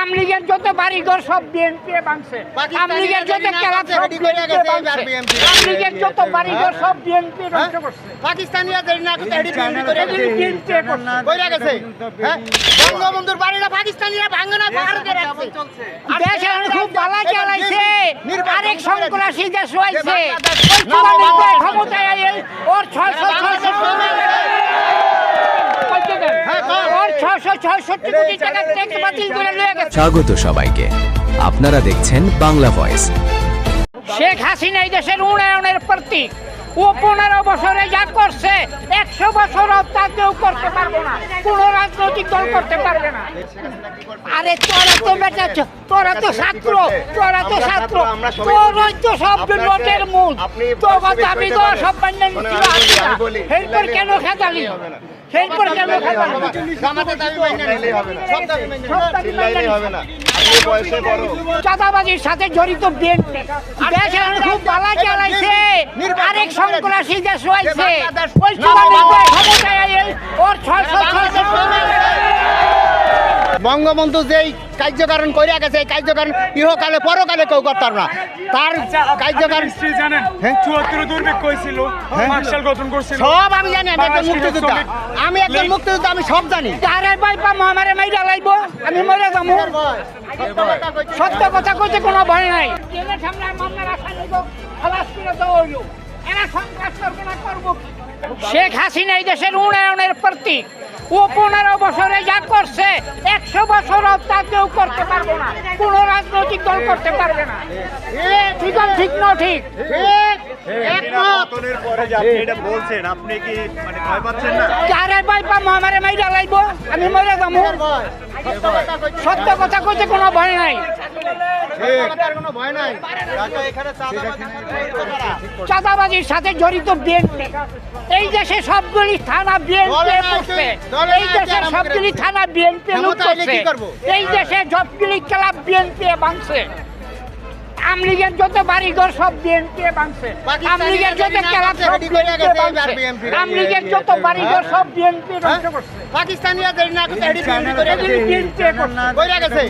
আমলিগের যত বাড়িঘর সব বিএনপি ভাঙছে। আমলিগের যত ক্লাব সব বিএনপি ভাঙছে। আমলিগের যত বাড়িঘর সব বিএনপি ধ্বংস করছে। পাকিস্তানিরা দেরি না করতে বিএনপি করে বিএনপি কইরা গেছে? হ্যাঁ? বঙ্গবন্ধুর বাড়িটা পাকিস্তানিরা ভাঙে না ভারতে রাখছে। দেশ এখন খুব ভালো চালাইছে। আরেক সন্ত্রাসী দেশ হয়েছে ক্ষমতায় ওর ছয়শো ছয়শো ওর ছয়শো ছয়ষট্টি কোটি টাকা ট্যাক্স বাতিল করে লয়ে গেছে। স্বাগত সবাইকে। আপনারা দেখছেন বাংলা ভয়েস শেখ হাসিনা এই দেশের উন্নয়নের প্রতীক। ও পনেরো বছরে যা করছে একশো বছরও তা কেউ করতে পারব না। কোন রাজনৈতিক দল করতে পারবে না। আরে তোরা তো তোরা তো ছাত্র তোরা তো ছাত্র। তোরই তো সব নোটের মূল। দাবি তো সব এরপর কেন খেতালি? এরপর কেন খেতালি? চাঁদাবাজির সাথে জড়িত বিএনপি। খুব ভালো চালাইছে। আরেক সন্ত্রাসী দেশ হয়েছে ওই ওর ছয়শো ছয়শো বঙ্গবন্ধু যেই কার্যকারণ করিয়া গেছে এই কার্যকারণ ইহকালে পরকালে কেউ করতে পারবে না। তার কার্যকারণ হিস্ট্রি জানেন হ্যাঁ? চুয়াত্তর দুর্ভিক্ষ হয়েছিল মার্শাল গঠন করছিল। সব আমি জানি আমি একজন মুক্তিযোদ্ধা। আমি একজন মুক্তিযোদ্ধা আমি সব জানি। যারে বাই পা মহামারে মাইরা লাইব আমি মরে যাব। সত্য কথা কইতে কোনো ভয় নাই। জেলের সামনে মামলা রাখা নিব খালাস করে হইল। শেখ হাসিনা এই দেশের উন্নয়নের প্রতীক। ও পনেরো বছরে যা করছে একশো বছরও তা কেউ করতে পারব না। কোন রাজনৈতিক দল করতে পারবে না। ঠিক আছে, ঠিক না ঠিক? পতনের পরে যে আপনি এটা বলছেন আপনি কি মানে আমি মরে যাব। সত্য কথা কইতে কোনো ভয় নাই। চাঁদাবাজির সাথে জড়িত বিএনপি। এই দেশে সবগুলি থানা বিএনপি এই দেশে সবগুলি থানা বিএনপি? এই দেশে সবগুলি ক্লাব বিএনপি ভাঙছে আমলিগের যত বাড়িঘর সব বিএনপি পাকিস্তানিরা আমলিগের যত ক্লাব সব বিএনপি আমলিগের যত বাড়িঘর সব বিএনপি ধ্বংস করছে। পাকিস্তানিরা দেরি না হেডি বিএনপি করে এগুলি বিএনপি করছে। কইরা গেছে।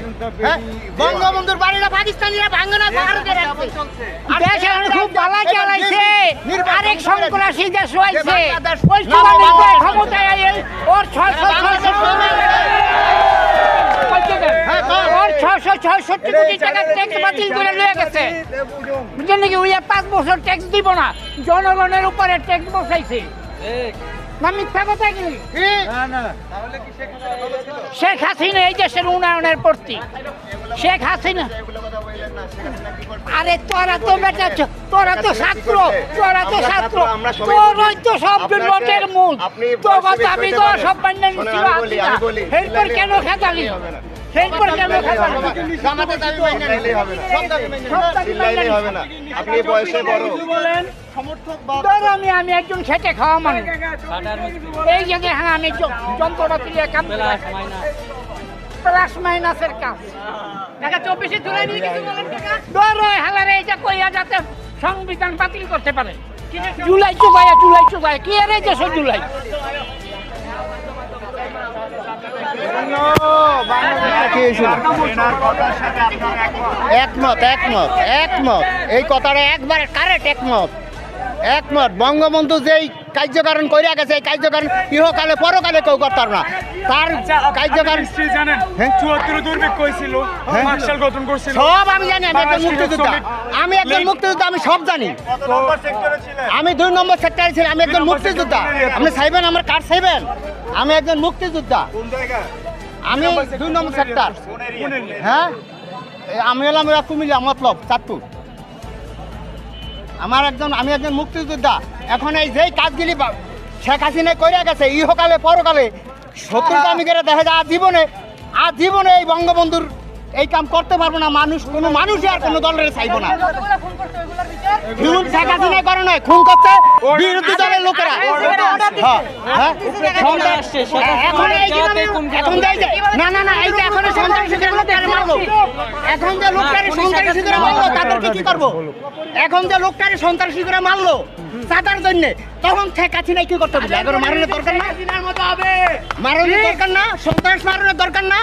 হ্যাঁ? বঙ্গবন্ধুর বাড়িটা পাকিস্তানিরা ভাঙে না ভারতে রাখছে। দেশ এখন খুব ভালো চালাইছে। আরেক সন্ত্রাসী দেশ হয়েছে ওই বাংলাদেশ ক্ষমতায় ওর ছয়শো ছয়শো ওর ছয়শো ছয়ষট্টি কোটি টাকা ট্যাক্স বাতিল করে লয়ে গেছে। বুঝলেন নাকি? ওই পাঁচ বছর ট্যাক্স দিব না। জনগণের উপরে ট্যাক্স বসাইছে। না মিথ্যা কথা কি? শেখ হাসিনা এই দেশের উন্নয়নের প্রতীক শেখ হাসিনা। আরে তোরা তো বেটা তোরা তো ছাত্র তোরা তো ছাত্র। আমরা সবাই তো সব নোটের মূল। আপনি তো বয়স দাবি তো সব মান্য ছিল আমি বলি, আমি বলি। এরপর কেন খেতালি হবে না। আপনি বয়সে বড়। আমি আমি একজন খেটে খাওয়া মানুষ। এই যে দেখেন আমি য- যন্ত্রপাতি দিয়ে কাম প্লাস মাইনাসের কাজ চব্বিশে জুলাই নিয়ে কিছু বলেন ধরো হালারে এইটা কইয়া যাতে সংবিধান বাতিল করতে পারে। জুলাই চুকায়া জুলাই চুকায়া কি এর এই দেশ জুলাই? একমত একমত একমত। এই কথাটা একবারে কারেক্ট একমত। একমত। বঙ্গবন্ধু যেই কার্যকারণ করিয়া গেছে এই কার্যকারণ ইহকালে পরকালে কেউ করতে পারবে না। তার কার্যকারণ হিস্ট্রি জানেন হ্যাঁ? হ্যাঁ? মার্শাল গঠন করছিল। সব আমি জানি আমি একজন মুক্তিযোদ্ধা। আমি একজন মুক্তিযোদ্ধা আমি সব জানি। কত নম্বর সেক্টরে ছিলেন? আমি দুই নম্বর সেক্টরে ছিলাম আমি একজন মুক্তিযোদ্ধা। আপনি চাইবেন আমার কার্ড চাইবেন? আমি একজন মুক্তিযোদ্ধা। কোন আমি দুই নম্বর সেক্টর হ্যাঁ? আমি হলাম এরা কুমিল্লা মতলব চাঁদপুর। আমার একজন আমি একজন মুক্তিযোদ্ধা। এখন এই যেই কাজগুলি শেখ হাসিনা করে গেছে ইহকালে পরকালে শত্রুতা আমি করে দেখা যায় জীবনে আর জীবনে এই বঙ্গবন্ধুর এই কাম করতে পারব না মানুষ কোনো মানুষই আর কোনো দলের চাইব না। খুন শেখ হাসিনা করে নয় খুন করছে বিরোধী দলের লোকেরা। এখন যে- এখন যে না না না এই যে এখন সন্ত্রাসীদের লোকটারে মারলো এখন যে লোকটারে সন্ত্রাসীদের মারলো তাদেরকে কি করব? এখন যে লোকটারে সন্ত্রাসীদের মারলো চাঁদার জন্য তখন শেখ হাসিনা কি করতে হবে? এখন মারানোর দরকার না মারানোর দরকার না সন্ত্রাস মারানোর দরকার না।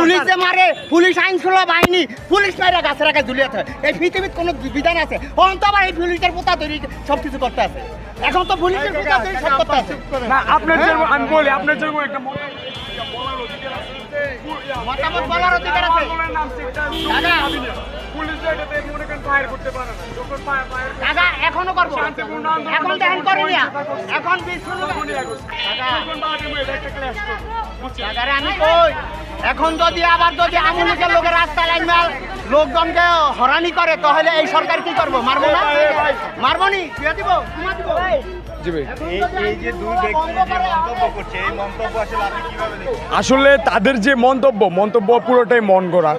পুলিশ যে মারে পুলিশ পুলিশ আইন শৃঙ্খলা বাহিনী পুলিশ মাইরা গাছের আগে ঝুলিয়ে থাকে। এই পৃথিবীর কোনো বিধান আছে? অন আবার এই পুলিশের পোতা তৈরি সব কিছু করতে আছে। এখন তো পুলিশের পোতা তৈরি সব করতে আছে। না আপনার হ্যাঁ? জন্য আমি বলি আপনার জন্য একটা মতামত বলার অধিকার আছে। দাদা। দাদা এখনও করব। এখন দেখেন করিনি। এখন বিশ দাদারে আমি কই? এখন যদি আবার যদি আমুলিকের লোকের রাস্তা লাইন মাল লোকজনকে হরানি করে তাহলে এই সরকার কি করব? মারবো না? মারবো নি? দিব? আসলে তাদের যে মন্তব্য মন্তব্য পুরোটাই মন গড়া।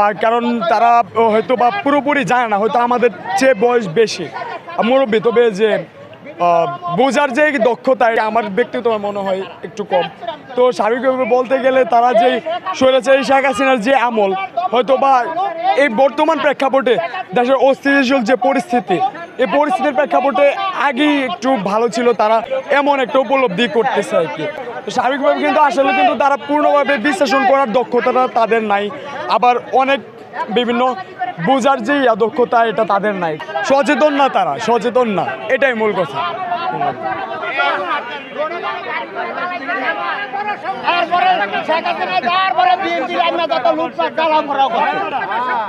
আর কারণ তারা হয়তো বা পুরোপুরি জানে না হয়তো আমাদের চেয়ে বয়স বেশি। মুরব্বী তবে যে বোঝার যে দক্ষতা আমার ব্যক্তিগত মনে হয় একটু কম। তো স্বাভাবিকভাবে বলতে গেলে তারা যে স্বৈরাচারী শেখ হাসিনার যে আমল হয়তো বা এই বর্তমান প্রেক্ষাপটে দেশের অস্থিতিশীল যে পরিস্থিতি, এই পরিস্থিতির প্রেক্ষাপটে আগেই একটু ভালো ছিল, তারা এমন একটা উপলব্ধি করতেছে আর কি। স্বাভাবিকভাবে কিন্তু আসলে কিন্তু তারা পূর্ণভাবে বিশ্লেষণ করার দক্ষতাটা তাদের নাই। আবার অনেক বিভিন্ন বোঝার যে দক্ষতা এটা তাদের নাই। সচেতন না তারা সচেতন না। এটাই মূল কথা। তারপরে শেখ হাসিনা যাওয়ার পরে বিএনপি লাইন যত লুটপাট চালাও করাও করছে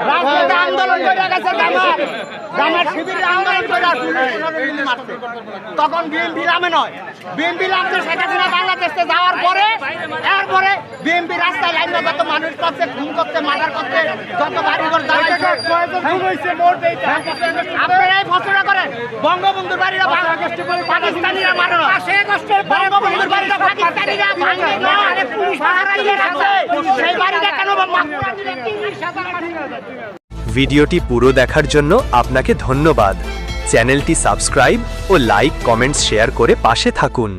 রাজপথে আন্দোলন করে গেছে জামাত জামাত শিবির আন্দোলন করে মারছে তখন বিএনপি নামে নয় বিএনপি নামছে শেখ হাসিনা বাংলাদেশে যাওয়ার পরে এরপরে বিএনপি রাস্তায় লাইন যত মানুষ করছে খুন করছে মার্ডার করছে যত বাড়িঘর জ্বালাইছে আপনারা এই ফসলা করেন বঙ্গবন্ধুর বাড়িরা পাকিস্তানিরা মারে বঙ্গবন্ধুর বাড়িটা পাকিস্তানিরা না। পুলিশ পাহারা দিয়ে রাখছে সেই কেন ভিডিওটি পুরো দেখার জন্য আপনাকে ধন্যবাদ। চ্যানেলটি সাবস্ক্রাইব ও লাইক, কমেন্টস, শেয়ার করে পাশে থাকুন।